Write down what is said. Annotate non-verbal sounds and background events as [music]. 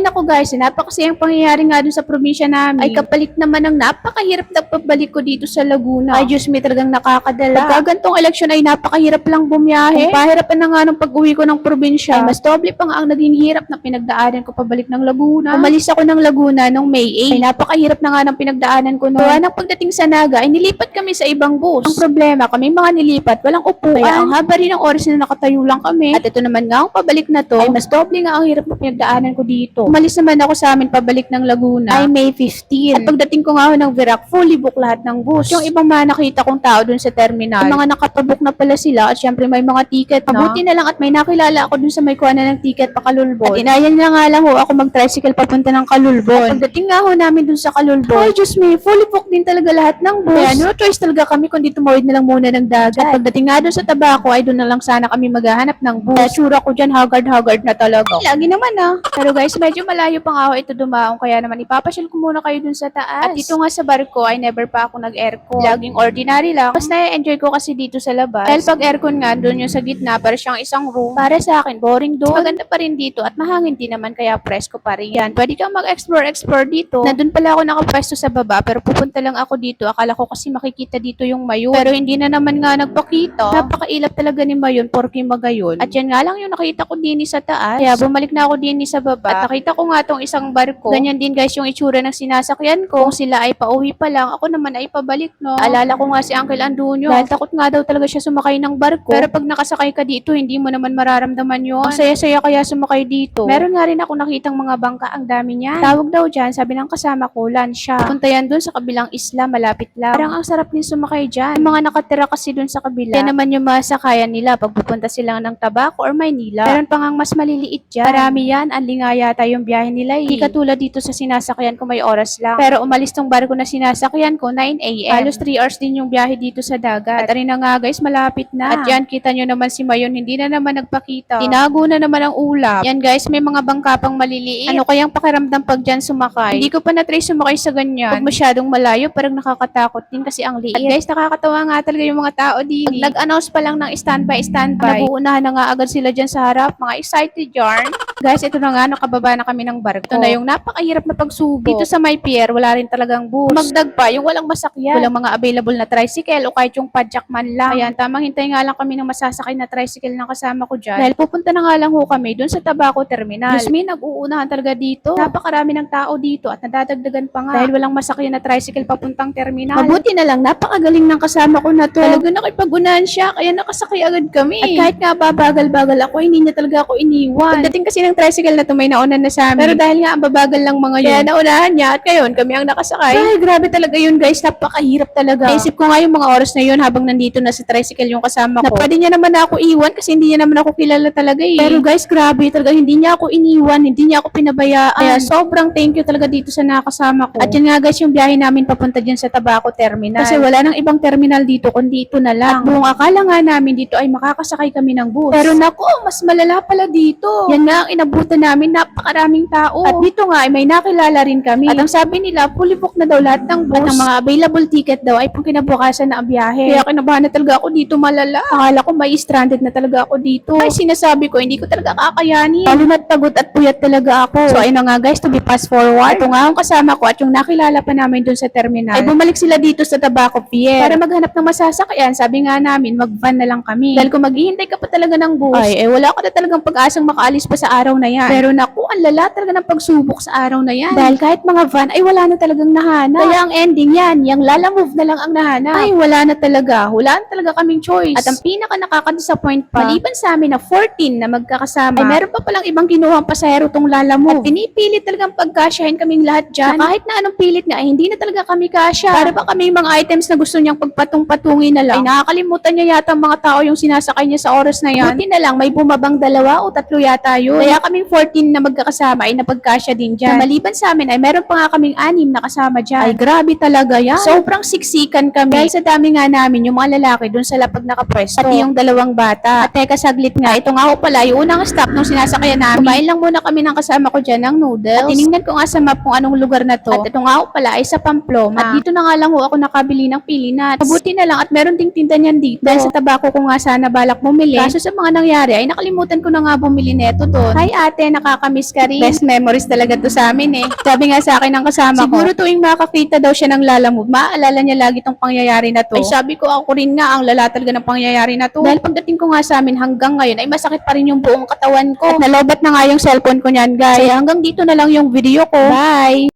Ay nako guys, napakasayang pangyayari nga dun sa probinsya namin. Ay kapalit naman ng napakahirap na pabalik ko dito sa Laguna. Ay Diyos me talagang nakakadala. Pagka gantong eleksyon ay napakahirap lang bumiyahe. Kung pahirapan na nga nung pag-uwi ko ng probinsya, ay mas doble pa nga ang naging hirap na pinagdaanan ko pabalik ng Laguna. Umalis ako ng Laguna nung May 8. Ay napakahirap na nga ng pinagdaanan ko noon. Kaya nang pagdating sa Naga, ay nilipat kami sa ibang bus. Ang problema, kami mga nilipat, walang upuan. Kaya ang haba rin ng oras na nakatayo lang kami. At ito naman nga, ang pabalik na to, ay mas doble nga ang hirap na pinagdaanan ko dito. Umalis naman ako sa amin pabalik ng Laguna ay May 15. At pagdating ko nga ho ng Virac, fully book lahat ng bus. Yung ibang mga nakita kong tao dun sa terminal, yung mga nakapabook na pala sila at syempre may mga ticket na. Mabuti na lang at may nakilala ako dun sa may kuha na ng ticket pa Kalulbon. At inayan na nga lang ho ako mag-tricycle papunta ng Kalulbon. At pagdating nga ho namin dun sa Kalulbon, ay Diyos me, fully book din talaga lahat ng bus. Kaya no choice talaga kami kundi tumawid na lang muna ng dagat. At pagdating nga dun sa tabako ay doon na lang sana kami maghahanap ng bus. Kaya tsura ko dyan haggard-haggard na talaga. Ay, lagi naman ah. Pero guys, medyo malayo pa nga ako ito dumaong kaya naman ipapasyal ko muna kayo dun sa taas. At dito nga sa barko ay never pa ako nag-aircon. Laging ordinary lang. Mas na-enjoy ko kasi dito sa labas. Dahil pag aircon nga, dun yung sa gitna, para siyang isang room. Para sa akin, boring doon. Maganda pa rin dito at mahangin din naman kaya presko pa rin. Yan, pwede kang mag-explore-explore dito. Nandun pala ako nakapwesto sa baba pero pupunta lang ako dito. Akala ko kasi makikita dito yung mayon. Pero hindi na naman nga nagpakita. Napakailap talaga ni mayon porke magayon. At yan nga lang yung nakita ko din sa taas. Kaya bumalik na ako din sa baba. At nakita ko nga tong isang barko. Ganyan din guys yung itsura ng sinasakyan ko. Kung sila ay pauwi pa lang, ako naman ay pabalik no. Alala ko nga si Uncle Andunyo. Dahil takot nga daw talaga siya sumakay ng barko. Pero pag nakasakay ka dito, hindi mo naman mararamdaman yun. Ang saya-saya kaya sumakay dito. Meron nga rin ako nakitang mga bangka, ang dami niya. Tawag daw dyan, sabi ng kasama ko, lansya. Punta yan dun sa kabilang isla, malapit lang. Parang ang sarap din sumakay dyan. Yung mga nakatira kasi dun sa kabila. Yan naman yung masakayan nila pag pupunta sila ng Tabaco or Maynila. Meron pa ngang mas maliliit dyan. Marami yan, ang linga yata yung biyahe nila. eh. Hindi katulad dito sa sinasakyan ko may oras lang. Pero umalis tong barko na sinasakyan ko, 9 a.m. Halos 3 hours din yung biyahe dito sa dagat. At na nga guys, malapit na. At yan, kita nyo naman si Mayon, hindi na naman nagpakita. Tinago na naman ang ulap. Yan guys, may mga bangka pang maliliit. Ano kayang pakiramdam pag dyan sumakay? Hindi ko pa na-try sumakay sa ganyan. Pag masyadong malayo, parang nakakatakot din kasi ang liit. At guys, nakakatawa nga talaga yung mga tao din. Pag nag-announce pa lang ng standby, standby, naguunahan na nga agad sila dyan sa harap. Mga excited yarn. [laughs] guys, ito na nga, nakababa na kami ng barko. Ito na yung napakahirap na pagsubok. Dito sa may pier, wala rin talagang bus. Magdag pa, yung walang masakyan. Walang mga available na tricycle o kahit yung padjak man lang. Ayan, tamang hintay nga lang kami ng masasakay na tricycle ng kasama ko dyan. Dahil pupunta na nga lang ho kami dun sa Tabaco Terminal. Diyos me, nag-uunahan talaga dito. Napakarami ng tao dito at nadadagdagan pa nga. Dahil walang masakyan na tricycle papuntang terminal. Mabuti na lang, napakagaling ng kasama ko na to. Talaga nakipag-unahan siya, kaya nakasakay agad kami. At kahit nga babagal-bagal ako, hindi niya talaga ako iniwan. Pagdating kasi ng tricycle na to, may nauna na sa amin. Pero dahil nga ang babagal lang mga yun, kaya naunahan niya at ngayon kami ang nakasakay. Ay, grabe talaga yun guys, napakahirap talaga. Naisip ko nga yung mga oras na yun habang nandito na sa tricycle yung kasama ko. Na pwede niya naman ako iwan kasi hindi niya naman ako kilala talaga eh. Pero guys, grabe talaga, hindi niya ako iniwan, hindi niya ako pinabayaan. Kaya sobrang thank you talaga dito sa nakasama ko. At yun nga guys, yung biyahe namin papunta dyan sa Tabaco Terminal. Kasi wala nang ibang terminal dito, kundi ito na lang. Buong akala nga namin dito ay makakasakay kami ng bus. Pero naku, mas malala pala dito. Yan nga ang inabutan namin, napakaraming tao. At dito nga ay may nakilala rin kami. At ang sabi nila, fully book na daw lahat ng bus. At ang mga available ticket daw ay pang kinabukasan na ang biyahe. Kaya kinabahan na talaga ako dito malala. Akala ko may stranded na talaga ako dito. Ay sinasabi ko, hindi ko talaga kakayanin. Lalo na't pagod at puyat talaga ako. So ayun na nga guys, to be fast forward. Ito nga ang kasama ko at yung nakilala pa namin dun sa terminal. Ay bumalik sila dito sa Tabaco Pier. Para maghanap ng masasakyan, sabi nga namin, mag-van na lang kami. Dahil kung maghihintay ka pa talaga ng bus, ay eh, wala ko na talagang pag-asang makaalis pa sa araw na yan. Pero naku, ang lala talaga ng pagsubok sa araw na yan. Dahil kahit mga van, ay wala na talagang nahanap. Kaya ang ending yan, yung Lala Move na lang ang nahanap. Ay, wala na talaga. Wala na talaga kaming choice. At ang pinaka nakaka-disappoint pa, maliban sa amin na 14 na magkakasama, ay meron pa palang ibang kinuhang pasahero tong Lala Move. At pinipilit talagang pagkasyahin kaming lahat dyan. Na kahit na anong pilit nga, ay hindi na talaga kami kasya. Para ba kami mga items na gusto niyang pagpatong-patungin na lang, ay nakakalimutan niya yata ang mga tao yung sinasakay niya sa oras na yan. Buti na lang, may bumabang dalawa o tatlo yata yun. Kaya kaming 14 na magkakasama ay napagkasya din dyan. Na maliban sa amin ay meron pa nga kaming anim na kasama dyan. Ay grabe talaga yan. Sobrang siksikan kami. Dahil sa dami nga namin, yung mga lalaki dun sa lapag nakapwesto. Pati yung dalawang bata. At teka saglit nga, ito nga ho pala, yung unang stop nung sinasakyan namin. Kumain lang muna kami ng kasama ko dyan ng noodles. At tinignan ko nga sa map kung anong lugar na to. At ito nga ho pala ay sa Pamplona. At dito na nga lang ho ako nakabili ng pili nuts. Mabuti na lang at meron ding tinda niyan dito. Dahil sa tabako ko nga sana balak bumili. Kaso sa mga nangyari ay nakalimutan ko na nga bumili neto doon. Hi ate, nakakamiss ka rin. Best memories talaga to sa amin eh. Sabi nga sa akin ng kasama ko, siguro tuwing makakita daw siya ng Lala Move, maaalala niya lagi tong pangyayari na to. Ay sabi ko ako rin nga, ang lala talaga ng pangyayari na to. Dahil pagdating ko nga sa amin hanggang ngayon, ay masakit pa rin yung buong katawan ko. At nalobat na nga yung cellphone ko niyan guys. Kaya hanggang dito na lang yung video ko. Bye!